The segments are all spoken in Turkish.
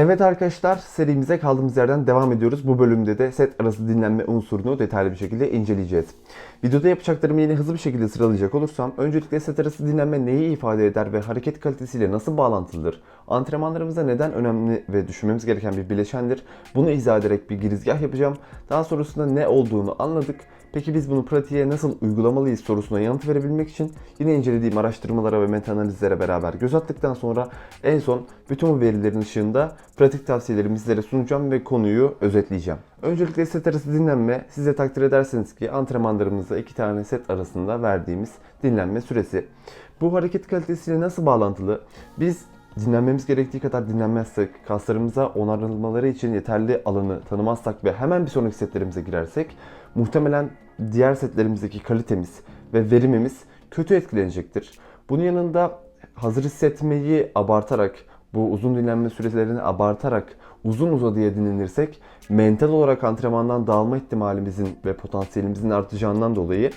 Evet arkadaşlar serimize kaldığımız yerden devam ediyoruz. Bu bölümde de set arası dinlenme unsurunu detaylı bir şekilde inceleyeceğiz. Videoda yapacaklarımı yine hızlı bir şekilde sıralayacak olursam öncelikle set arası dinlenme neyi ifade eder ve hareket kalitesiyle nasıl bağlantılıdır? Antrenmanlarımızda neden önemli ve düşünmemiz gereken bir bileşendir? Bunu izah ederek bir girizgah yapacağım. Daha sonrasında ne olduğunu anladık. Peki biz bunu pratiğe nasıl uygulamalıyız sorusuna yanıt verebilmek için yine incelediğim araştırmalara ve meta analizlere beraber göz attıktan sonra en son bütün bu verilerin ışığında pratik tavsiyelerimi sizlere sunacağım ve konuyu özetleyeceğim. Öncelikle set arası dinlenme size takdir ederseniz ki antrenmanlarımızda iki tane set arasında verdiğimiz dinlenme süresi. Bu hareket kalitesiyle nasıl bağlantılı? Biz dinlenmemiz gerektiği kadar dinlenmezsek, kaslarımıza onarılmaları için yeterli alanı tanımazsak ve hemen bir sonraki setlerimize girersek muhtemelen diğer setlerimizdeki kalitemiz ve verimimiz kötü etkilenecektir. Bunun yanında hazır hissetmeyi abartarak, bu uzun dinlenme sürelerini abartarak uzun uzadıya dinlenirsek mental olarak antrenmandan dağılma ihtimalimizin ve potansiyelimizin artacağından dolayı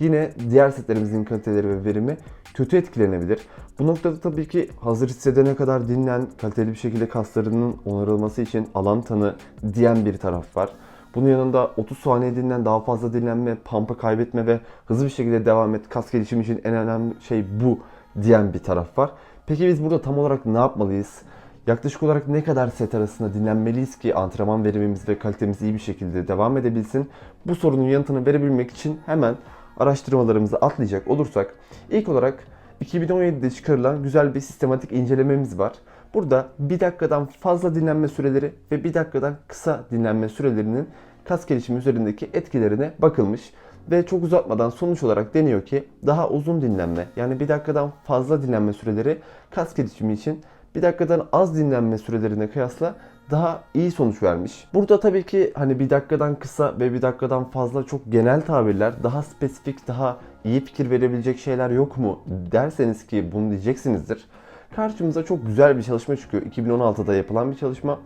yine diğer setlerimizin kaliteleri ve verimi kötü etkilenebilir. Bu noktada tabii ki hazır hissedene kadar dinlen, kaliteli bir şekilde kaslarının onarılması için alan tanı diyen bir taraf var. Bunun yanında 30 saniye dinlen, daha fazla dinlenme, pampa kaybetme ve hızlı bir şekilde devam et. Kas gelişimi için en önemli şey bu diyen bir taraf var. Peki biz burada tam olarak ne yapmalıyız? Yaklaşık olarak ne kadar set arasında dinlenmeliyiz ki antrenman verimimiz ve kalitemiz iyi bir şekilde devam edebilsin? Bu sorunun yanıtını verebilmek için hemen araştırmalarımızı atlayacak olursak ilk olarak 2017'de çıkarılan güzel bir sistematik incelememiz var. Burada bir dakikadan fazla dinlenme süreleri ve bir dakikadan kısa dinlenme sürelerinin kas gelişimi üzerindeki etkilerine bakılmış. Ve çok uzatmadan sonuç olarak deniyor ki daha uzun dinlenme yani bir dakikadan fazla dinlenme süreleri kas gelişimi için bir dakikadan az dinlenme sürelerine kıyasla daha iyi sonuç vermiş. Burada tabii ki hani bir dakikadan kısa ve bir dakikadan fazla çok genel tabirler, daha spesifik, daha iyi fikir verebilecek şeyler yok mu derseniz ki bunu diyeceksinizdir. Karşımıza çok güzel bir çalışma çıkıyor. 2016'da yapılan bir çalışma.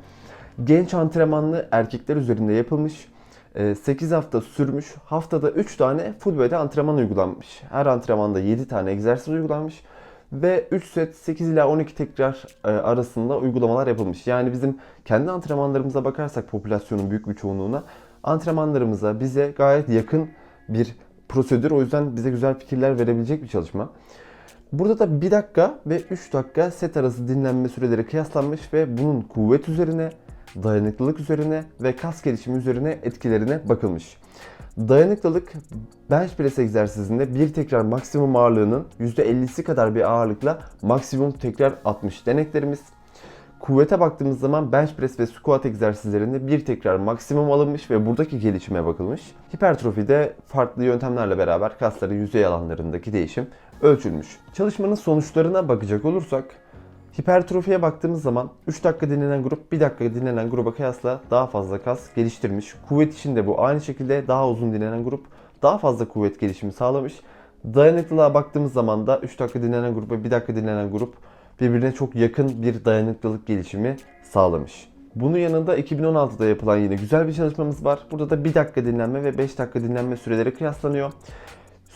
Genç antrenmanlı erkekler üzerinde yapılmış. 8 hafta sürmüş. Haftada 3 tane full body antrenman uygulanmış. Her antrenmanda 7 tane egzersiz uygulanmış. Ve 3 set 8 ila 12 tekrar e, arasında uygulamalar yapılmış. Yani bizim kendi antrenmanlarımıza bakarsak popülasyonun büyük bir çoğunluğuna antrenmanlarımıza bize gayet yakın bir prosedür. O yüzden bize güzel fikirler verebilecek bir çalışma. Burada da 1 dakika ve 3 dakika set arası dinlenme süreleri kıyaslanmış ve bunun kuvvet üzerine, dayanıklılık üzerine ve kas gelişimi üzerine etkilerine bakılmış. Dayanıklılık bench press egzersizinde bir tekrar maksimum ağırlığının %50'si kadar bir ağırlıkla maksimum tekrar 60 deneklerimiz. Kuvvete baktığımız zaman bench press ve squat egzersizlerinde bir tekrar maksimum alınmış ve buradaki gelişime bakılmış. Hipertrofide farklı yöntemlerle beraber kasların yüzey alanlarındaki değişim ölçülmüş. Çalışmanın sonuçlarına bakacak olursak Hipertrofiye baktığımız zaman 3 dakika dinlenen grup 1 dakika dinlenen gruba kıyasla daha fazla kas geliştirmiş. Kuvvet için de bu aynı şekilde daha uzun dinlenen grup daha fazla kuvvet gelişimi sağlamış. Dayanıklılığa baktığımız zaman da 3 dakika dinlenen grup ve 1 dakika dinlenen grup birbirine çok yakın bir dayanıklılık gelişimi sağlamış. Bunun yanında 2016'da yapılan yine güzel bir çalışmamız var. Burada da 1 dakika dinlenme ve 5 dakika dinlenme süreleri kıyaslanıyor.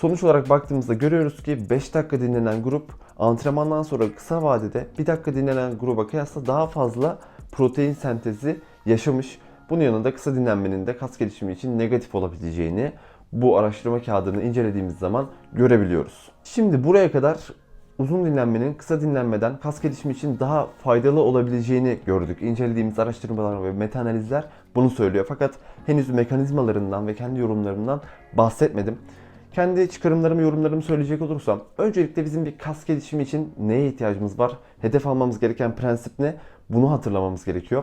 Sonuç olarak baktığımızda görüyoruz ki 5 dakika dinlenen grup antrenmandan sonra kısa vadede 1 dakika dinlenen gruba kıyasla daha fazla protein sentezi yaşamış. Bunun yanında kısa dinlenmenin de kas gelişimi için negatif olabileceğini bu araştırma kağıdını incelediğimiz zaman görebiliyoruz. Şimdi buraya kadar uzun dinlenmenin kısa dinlenmeden kas gelişimi için daha faydalı olabileceğini gördük. İncelediğimiz araştırmalar ve meta analizler bunu söylüyor. Fakat henüz mekanizmalarından ve kendi yorumlarımdan bahsetmedim. Kendi çıkarımlarımı, yorumlarımı söyleyecek olursam, öncelikle bizim bir kas gelişimi için neye ihtiyacımız var? Hedef almamız gereken prensip ne? Bunu hatırlamamız gerekiyor.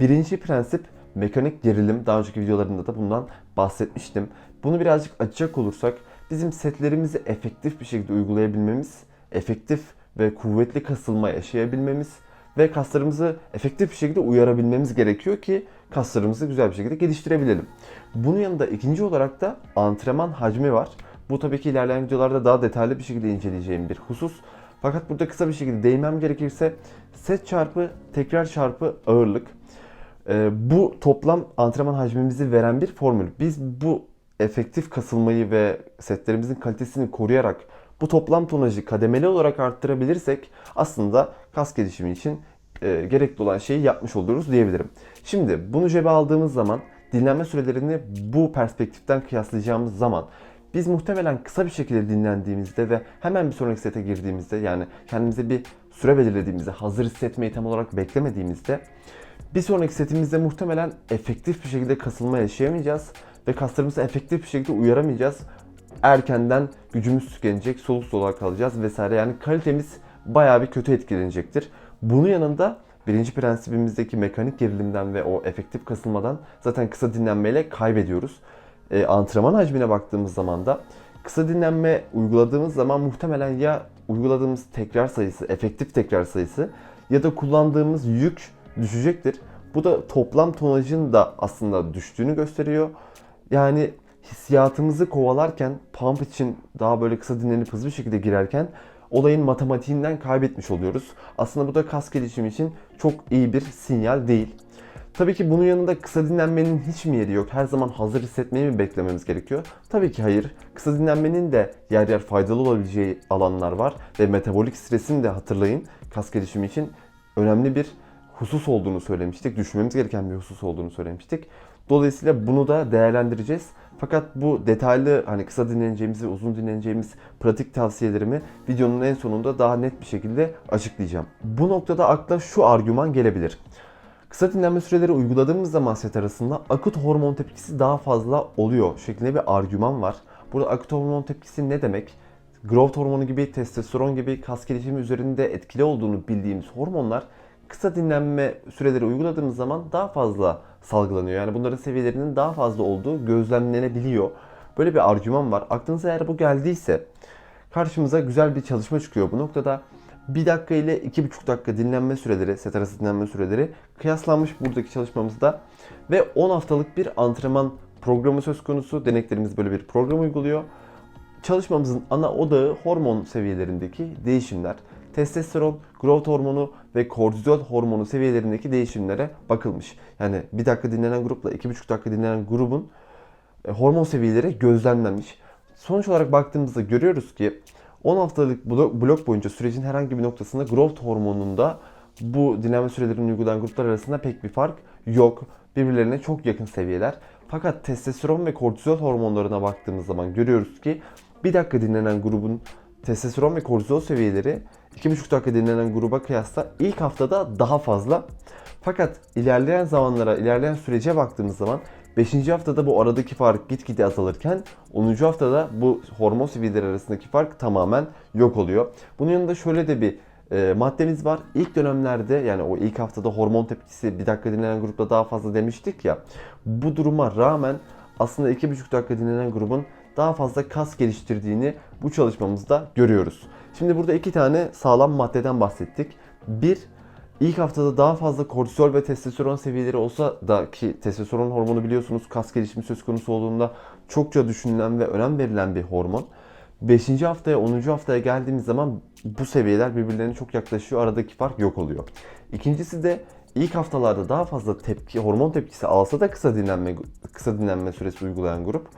Birinci prensip mekanik gerilim. Daha önceki videolarımda da bundan bahsetmiştim. Bunu birazcık açacak olursak, bizim setlerimizi efektif bir şekilde uygulayabilmemiz, efektif ve kuvvetli kasılma yaşayabilmemiz ve kaslarımızı efektif bir şekilde uyarabilmemiz gerekiyor ki kaslarımızı güzel bir şekilde geliştirebilelim. Bunun yanında ikinci olarak da antrenman hacmi var. Bu tabii ki ilerleyen videolarda daha detaylı bir şekilde inceleyeceğim bir husus. Fakat burada kısa bir şekilde değinmem gerekirse set çarpı tekrar çarpı ağırlık. Ee, bu toplam antrenman hacmimizi veren bir formül. Biz bu efektif kasılmayı ve setlerimizin kalitesini koruyarak bu toplam tonajı kademeli olarak arttırabilirsek aslında kas gelişimi için e, gerekli olan şeyi yapmış oluruz diyebilirim. Şimdi bunu cebe aldığımız zaman dinlenme sürelerini bu perspektiften kıyaslayacağımız zaman biz muhtemelen kısa bir şekilde dinlendiğimizde ve hemen bir sonraki sete girdiğimizde yani kendimize bir süre belirlediğimizde, hazır hissetmeyi tam olarak beklemediğimizde bir sonraki setimizde muhtemelen efektif bir şekilde kasılma yaşayamayacağız ve kaslarımızı efektif bir şekilde uyaramayacağız. Erkenden gücümüz tükenecek, soluk soluğa kalacağız vesaire. Yani kalitemiz bayağı bir kötü etkilenecektir. Bunun yanında birinci prensibimizdeki mekanik gerilimden ve o efektif kasılmadan zaten kısa dinlenmeyle kaybediyoruz. E, antrenman hacmine baktığımız zaman da kısa dinlenme uyguladığımız zaman muhtemelen ya uyguladığımız tekrar sayısı, efektif tekrar sayısı ya da kullandığımız yük düşecektir. Bu da toplam tonajın da aslında düştüğünü gösteriyor. Yani hissiyatımızı kovalarken, pump için daha böyle kısa dinlenip hızlı bir şekilde girerken olayın matematiğinden kaybetmiş oluyoruz. Aslında bu da kas gelişimi için çok iyi bir sinyal değil. Tabii ki bunun yanında kısa dinlenmenin hiç mi yeri yok? Her zaman hazır hissetmeyi mi beklememiz gerekiyor? Tabii ki hayır. Kısa dinlenmenin de yer yer faydalı olabileceği alanlar var. Ve metabolik stresin de hatırlayın kas gelişimi için önemli bir husus olduğunu söylemiştik. Düşünmemiz gereken bir husus olduğunu söylemiştik. Dolayısıyla bunu da değerlendireceğiz. Fakat bu detaylı hani kısa dinleneceğimiz ve uzun dinleneceğimiz pratik tavsiyelerimi videonun en sonunda daha net bir şekilde açıklayacağım. Bu noktada akla şu argüman gelebilir. Kısa dinlenme süreleri uyguladığımız zaman set arasında akut hormon tepkisi daha fazla oluyor şeklinde bir argüman var. Burada akut hormon tepkisi ne demek? Growth hormonu gibi, testosteron gibi kas gelişimi üzerinde etkili olduğunu bildiğimiz hormonlar kısa dinlenme süreleri uyguladığımız zaman daha fazla salgılanıyor. Yani bunların seviyelerinin daha fazla olduğu gözlemlenebiliyor. Böyle bir argüman var. Aklınıza eğer bu geldiyse karşımıza güzel bir çalışma çıkıyor bu noktada. 1 dakika ile 2,5 dakika dinlenme süreleri, set arası dinlenme süreleri kıyaslanmış buradaki çalışmamızda ve 10 haftalık bir antrenman programı söz konusu. Deneklerimiz böyle bir program uyguluyor. Çalışmamızın ana odağı hormon seviyelerindeki değişimler. Testosteron, growth hormonu ve kortizol hormonu seviyelerindeki değişimlere bakılmış. Yani 1 dakika dinlenen grupla 2,5 dakika dinlenen grubun e, hormon seviyeleri gözlemlenmiş. Sonuç olarak baktığımızda görüyoruz ki 10 haftalık blok, boyunca sürecin herhangi bir noktasında growth hormonunda bu dinlenme sürelerinin uygulanan gruplar arasında pek bir fark yok. Birbirlerine çok yakın seviyeler. Fakat testosteron ve kortizol hormonlarına baktığımız zaman görüyoruz ki 1 dakika dinlenen grubun testosteron ve kortizol seviyeleri 2,5 dakika dinlenen gruba kıyasla ilk haftada daha fazla. Fakat ilerleyen zamanlara, ilerleyen sürece baktığımız zaman 5. haftada bu aradaki fark gitgide azalırken 10. haftada bu hormon seviyeleri arasındaki fark tamamen yok oluyor. Bunun yanında şöyle de bir e, maddemiz var. İlk dönemlerde yani o ilk haftada hormon tepkisi bir dakika dinlenen grupta daha fazla demiştik ya. Bu duruma rağmen aslında 2,5 dakika dinlenen grubun daha fazla kas geliştirdiğini bu çalışmamızda görüyoruz. Şimdi burada iki tane sağlam maddeden bahsettik. Bir, ilk haftada daha fazla kortizol ve testosteron seviyeleri olsa da ki testosteron hormonu biliyorsunuz kas gelişimi söz konusu olduğunda çokça düşünülen ve önem verilen bir hormon. 5. haftaya 10. haftaya geldiğimiz zaman bu seviyeler birbirlerine çok yaklaşıyor. Aradaki fark yok oluyor. İkincisi de ilk haftalarda daha fazla tepki, hormon tepkisi alsa da kısa dinlenme kısa dinlenme süresi uygulayan grup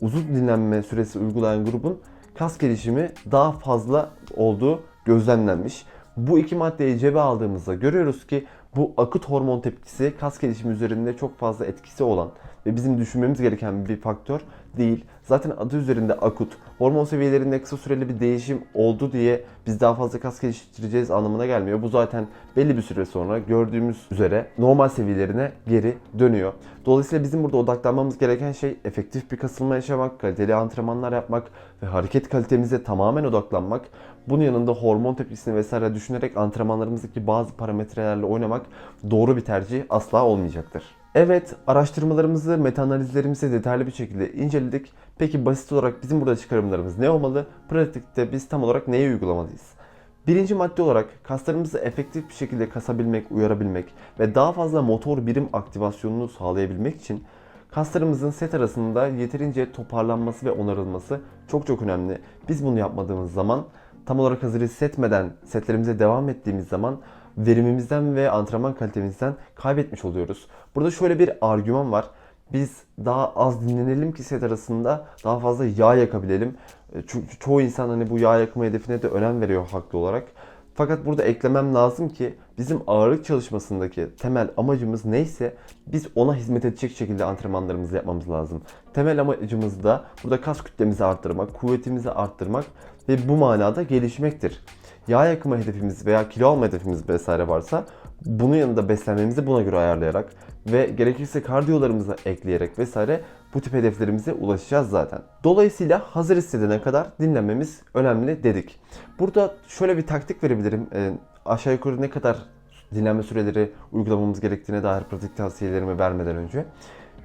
uzun dinlenme süresi uygulayan grubun kas gelişimi daha fazla olduğu gözlemlenmiş. Bu iki maddeyi cebe aldığımızda görüyoruz ki bu akut hormon tepkisi kas gelişimi üzerinde çok fazla etkisi olan ve bizim düşünmemiz gereken bir faktör değil. Zaten adı üzerinde akut. Hormon seviyelerinde kısa süreli bir değişim oldu diye biz daha fazla kas geliştireceğiz anlamına gelmiyor. Bu zaten belli bir süre sonra gördüğümüz üzere normal seviyelerine geri dönüyor. Dolayısıyla bizim burada odaklanmamız gereken şey efektif bir kasılma yaşamak, kaliteli antrenmanlar yapmak ve hareket kalitemize tamamen odaklanmak. Bunun yanında hormon tepkisini vesaire düşünerek antrenmanlarımızdaki bazı parametrelerle oynamak doğru bir tercih asla olmayacaktır. Evet, araştırmalarımızı, meta-analizlerimizi detaylı bir şekilde inceledik. Peki basit olarak bizim burada çıkarımlarımız ne olmalı? Pratikte biz tam olarak neyi uygulamalıyız? Birinci madde olarak kaslarımızı efektif bir şekilde kasabilmek, uyarabilmek ve daha fazla motor birim aktivasyonunu sağlayabilmek için kaslarımızın set arasında yeterince toparlanması ve onarılması çok çok önemli. Biz bunu yapmadığımız zaman tam olarak hazır hissetmeden setlerimize devam ettiğimiz zaman verimimizden ve antrenman kalitemizden kaybetmiş oluyoruz. Burada şöyle bir argüman var. Biz daha az dinlenelim ki set arasında daha fazla yağ yakabilelim. E, Çünkü çoğu insan hani bu yağ yakma hedefine de önem veriyor haklı olarak. Fakat burada eklemem lazım ki Bizim ağırlık çalışmasındaki temel amacımız neyse biz ona hizmet edecek şekilde antrenmanlarımızı yapmamız lazım. Temel amacımız da burada kas kütlemizi arttırmak, kuvvetimizi arttırmak ve bu manada gelişmektir. Yağ yakımı hedefimiz veya kilo alma hedefimiz vesaire varsa bunun yanında beslenmemizi buna göre ayarlayarak ve gerekirse kardiyolarımıza ekleyerek vesaire bu tip hedeflerimize ulaşacağız zaten. Dolayısıyla hazır hissedene kadar dinlenmemiz önemli dedik. Burada şöyle bir taktik verebilirim. Ee, aşağı yukarı ne kadar dinlenme süreleri uygulamamız gerektiğine dair pratik tavsiyelerimi vermeden önce.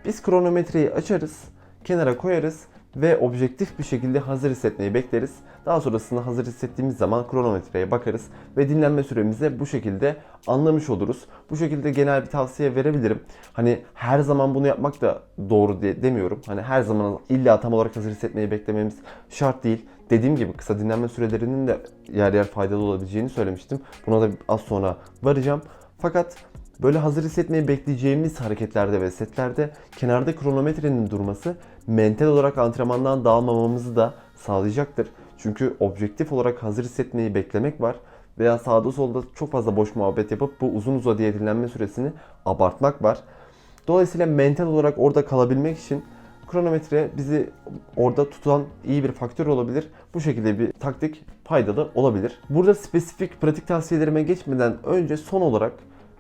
Biz kronometreyi açarız, kenara koyarız ve objektif bir şekilde hazır hissetmeyi bekleriz. Daha sonrasında hazır hissettiğimiz zaman kronometreye bakarız ve dinlenme süremizi bu şekilde anlamış oluruz. Bu şekilde genel bir tavsiye verebilirim. Hani her zaman bunu yapmak da doğru diye demiyorum. Hani her zaman illa tam olarak hazır hissetmeyi beklememiz şart değil. Dediğim gibi kısa dinlenme sürelerinin de yer yer faydalı olabileceğini söylemiştim. Buna da az sonra varacağım. Fakat Böyle hazır hissetmeyi bekleyeceğimiz hareketlerde ve setlerde kenarda kronometrenin durması mental olarak antrenmandan dağılmamamızı da sağlayacaktır. Çünkü objektif olarak hazır hissetmeyi beklemek var veya sağda solda çok fazla boş muhabbet yapıp bu uzun uzadıya dinlenme süresini abartmak var. Dolayısıyla mental olarak orada kalabilmek için kronometre bizi orada tutan iyi bir faktör olabilir. Bu şekilde bir taktik faydalı olabilir. Burada spesifik pratik tavsiyelerime geçmeden önce son olarak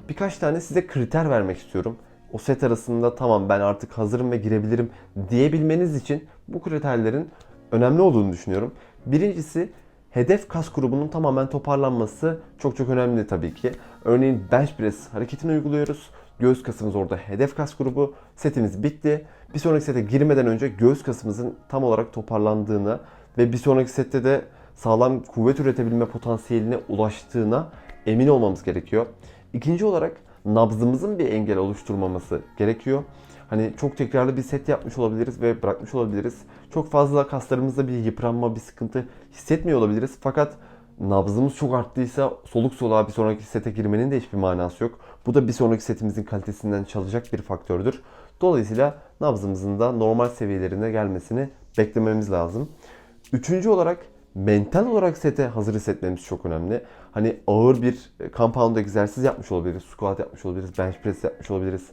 birkaç tane size kriter vermek istiyorum. O set arasında tamam ben artık hazırım ve girebilirim diyebilmeniz için bu kriterlerin önemli olduğunu düşünüyorum. Birincisi hedef kas grubunun tamamen toparlanması çok çok önemli tabii ki. Örneğin bench press hareketini uyguluyoruz. Göğüs kasımız orada hedef kas grubu. Setimiz bitti. Bir sonraki sete girmeden önce göğüs kasımızın tam olarak toparlandığını ve bir sonraki sette de sağlam kuvvet üretebilme potansiyeline ulaştığına emin olmamız gerekiyor. İkinci olarak nabzımızın bir engel oluşturmaması gerekiyor. Hani çok tekrarlı bir set yapmış olabiliriz ve bırakmış olabiliriz. Çok fazla kaslarımızda bir yıpranma, bir sıkıntı hissetmiyor olabiliriz. Fakat nabzımız çok arttıysa soluk soluğa bir sonraki sete girmenin de hiçbir manası yok. Bu da bir sonraki setimizin kalitesinden çalacak bir faktördür. Dolayısıyla nabzımızın da normal seviyelerine gelmesini beklememiz lazım. Üçüncü olarak mental olarak sete hazır hissetmemiz çok önemli. Hani ağır bir compound egzersiz yapmış olabiliriz, squat yapmış olabiliriz, bench press yapmış olabiliriz,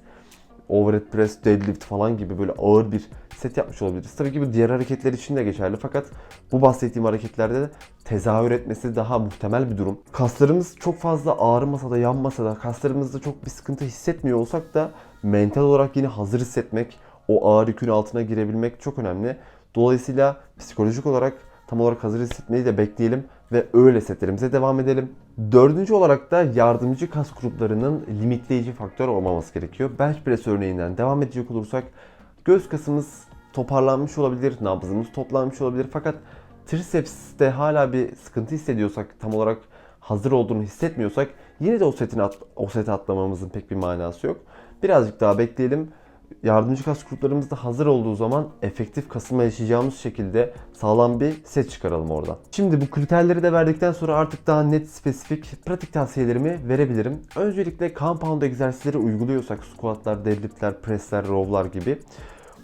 overhead press, deadlift falan gibi böyle ağır bir set yapmış olabiliriz. Tabii ki bu diğer hareketler için de geçerli fakat bu bahsettiğim hareketlerde de tezahür etmesi daha muhtemel bir durum. Kaslarımız çok fazla ağrımasa da yanmasa da kaslarımızda çok bir sıkıntı hissetmiyor olsak da mental olarak yine hazır hissetmek, o ağır yükün altına girebilmek çok önemli. Dolayısıyla psikolojik olarak tam olarak hazır hissetmeyi de bekleyelim ve öyle setlerimize devam edelim. Dördüncü olarak da yardımcı kas gruplarının limitleyici faktör olmaması gerekiyor. Bench press örneğinden devam edecek olursak göğüs kasımız toparlanmış olabilir, nabzımız toplanmış olabilir fakat tricepste hala bir sıkıntı hissediyorsak, tam olarak hazır olduğunu hissetmiyorsak yine de o setin at, o seti atlamamızın pek bir manası yok. Birazcık daha bekleyelim yardımcı kas gruplarımız da hazır olduğu zaman efektif kasılma yaşayacağımız şekilde sağlam bir set çıkaralım oradan. Şimdi bu kriterleri de verdikten sonra artık daha net, spesifik, pratik tavsiyelerimi verebilirim. Öncelikle compound egzersizleri uyguluyorsak squatlar, deadliftler, pressler, rowlar gibi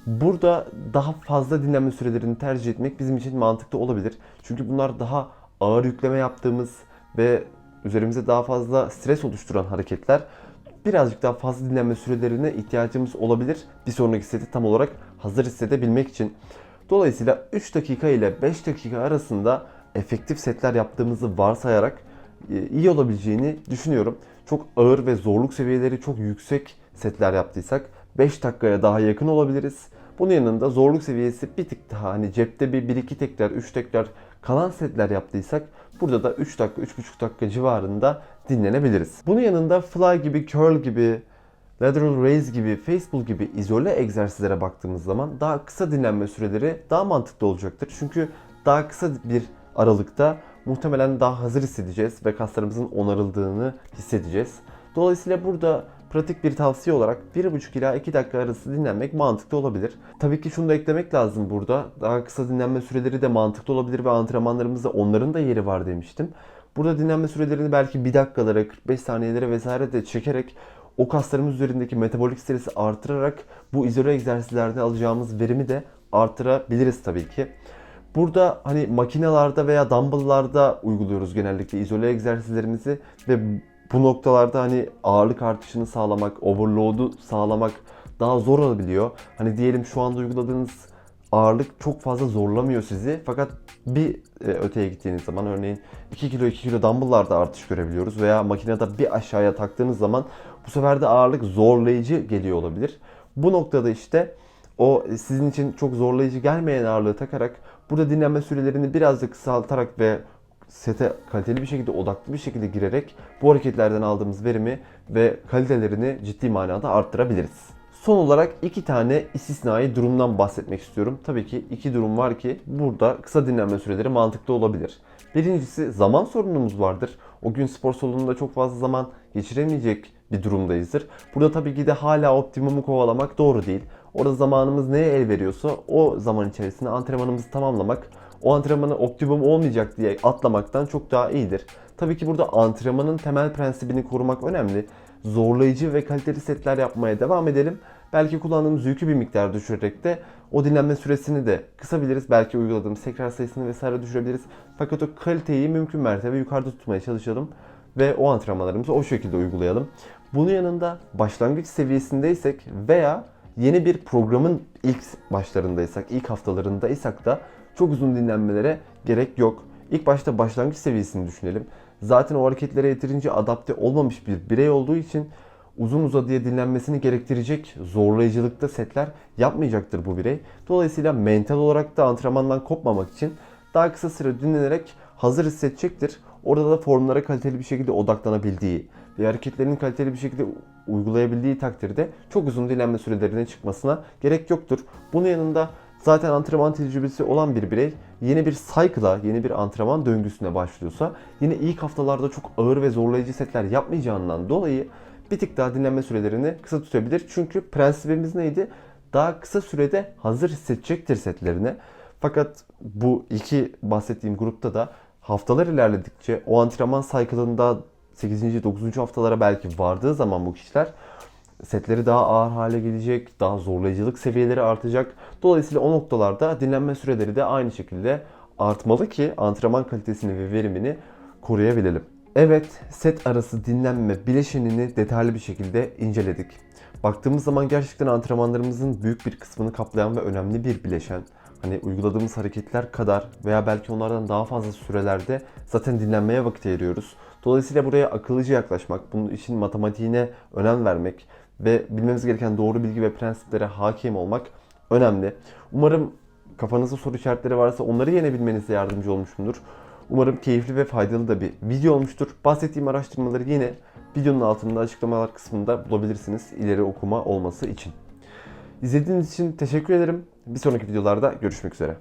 burada daha fazla dinlenme sürelerini tercih etmek bizim için mantıklı olabilir. Çünkü bunlar daha ağır yükleme yaptığımız ve üzerimize daha fazla stres oluşturan hareketler birazcık daha fazla dinlenme sürelerine ihtiyacımız olabilir. Bir sonraki seti tam olarak hazır hissedebilmek için. Dolayısıyla 3 dakika ile 5 dakika arasında efektif setler yaptığımızı varsayarak e, iyi olabileceğini düşünüyorum. Çok ağır ve zorluk seviyeleri çok yüksek setler yaptıysak 5 dakikaya daha yakın olabiliriz. Bunun yanında zorluk seviyesi bir tık daha hani cepte bir 1-2 tekrar 3 tekrar kalan setler yaptıysak burada da 3 dakika 3,5 dakika civarında dinlenebiliriz. Bunun yanında fly gibi, curl gibi, lateral raise gibi, Facebook gibi izole egzersizlere baktığımız zaman daha kısa dinlenme süreleri daha mantıklı olacaktır. Çünkü daha kısa bir aralıkta muhtemelen daha hazır hissedeceğiz ve kaslarımızın onarıldığını hissedeceğiz. Dolayısıyla burada pratik bir tavsiye olarak 1,5 ila 2 dakika arası dinlenmek mantıklı olabilir. Tabii ki şunu da eklemek lazım burada. Daha kısa dinlenme süreleri de mantıklı olabilir ve antrenmanlarımızda onların da yeri var demiştim. Burada dinlenme sürelerini belki 1 dakikalara, 45 saniyelere vesaire de çekerek o kaslarımız üzerindeki metabolik stresi artırarak bu izole egzersizlerde alacağımız verimi de artırabiliriz tabii ki. Burada hani makinalarda veya dumbbell'larda uyguluyoruz genellikle izole egzersizlerimizi ve Bu noktalarda hani ağırlık artışını sağlamak, overload'u sağlamak daha zor olabiliyor. Hani diyelim şu anda uyguladığınız ağırlık çok fazla zorlamıyor sizi. Fakat bir e, öteye gittiğiniz zaman örneğin 2 kilo 2 kilo dumbbell'larda artış görebiliyoruz veya makinede bir aşağıya taktığınız zaman bu sefer de ağırlık zorlayıcı geliyor olabilir. Bu noktada işte o sizin için çok zorlayıcı gelmeyen ağırlığı takarak burada dinlenme sürelerini birazcık kısaltarak ve sete kaliteli bir şekilde odaklı bir şekilde girerek bu hareketlerden aldığımız verimi ve kalitelerini ciddi manada arttırabiliriz. Son olarak iki tane istisnai durumdan bahsetmek istiyorum. Tabii ki iki durum var ki burada kısa dinlenme süreleri mantıklı olabilir. Birincisi zaman sorunumuz vardır. O gün spor salonunda çok fazla zaman geçiremeyecek bir durumdayızdır. Burada tabii ki de hala optimumu kovalamak doğru değil. Orada zamanımız neye el veriyorsa o zaman içerisinde antrenmanımızı tamamlamak, o antrenmanı optimum olmayacak diye atlamaktan çok daha iyidir. Tabii ki burada antrenmanın temel prensibini korumak önemli. Zorlayıcı ve kaliteli setler yapmaya devam edelim. Belki kullandığımız yükü bir miktar düşürerek de o dinlenme süresini de kısabiliriz. Belki uyguladığımız tekrar sayısını vesaire düşürebiliriz. Fakat o kaliteyi mümkün mertebe yukarıda tutmaya çalışalım ve o antrenmanlarımızı o şekilde uygulayalım. Bunun yanında başlangıç seviyesindeysek veya yeni bir programın ilk başlarındaysak, ilk haftalarındaysak da çok uzun dinlenmelere gerek yok. İlk başta başlangıç seviyesini düşünelim. Zaten o hareketlere yeterince adapte olmamış bir birey olduğu için uzun uzadıya dinlenmesini gerektirecek zorlayıcılıkta setler yapmayacaktır bu birey. Dolayısıyla mental olarak da antrenmandan kopmamak için daha kısa süre dinlenerek hazır hissedecektir. Orada da formlara kaliteli bir şekilde odaklanabildiği ve hareketlerini kaliteli bir şekilde uygulayabildiği takdirde çok uzun dinlenme sürelerine çıkmasına gerek yoktur. Bunun yanında zaten antrenman tecrübesi olan bir birey yeni bir cycle'a, yeni bir antrenman döngüsüne başlıyorsa yine ilk haftalarda çok ağır ve zorlayıcı setler yapmayacağından dolayı bir tık daha dinlenme sürelerini kısa tutabilir. Çünkü prensibimiz neydi? Daha kısa sürede hazır hissedecektir setlerine. Fakat bu iki bahsettiğim grupta da haftalar ilerledikçe o antrenman cycle'ında 8. 9. haftalara belki vardığı zaman bu kişiler setleri daha ağır hale gelecek, daha zorlayıcılık seviyeleri artacak. Dolayısıyla o noktalarda dinlenme süreleri de aynı şekilde artmalı ki antrenman kalitesini ve verimini koruyabilelim. Evet, set arası dinlenme bileşenini detaylı bir şekilde inceledik. Baktığımız zaman gerçekten antrenmanlarımızın büyük bir kısmını kaplayan ve önemli bir bileşen. Hani uyguladığımız hareketler kadar veya belki onlardan daha fazla sürelerde zaten dinlenmeye vakit ayırıyoruz. Dolayısıyla buraya akıllıca yaklaşmak, bunun için matematiğine önem vermek ve bilmemiz gereken doğru bilgi ve prensiplere hakim olmak önemli. Umarım kafanızda soru işaretleri varsa onları yenebilmenize yardımcı olmuşumdur. Umarım keyifli ve faydalı da bir video olmuştur. Bahsettiğim araştırmaları yine videonun altında açıklamalar kısmında bulabilirsiniz ileri okuma olması için. İzlediğiniz için teşekkür ederim. Bir sonraki videolarda görüşmek üzere.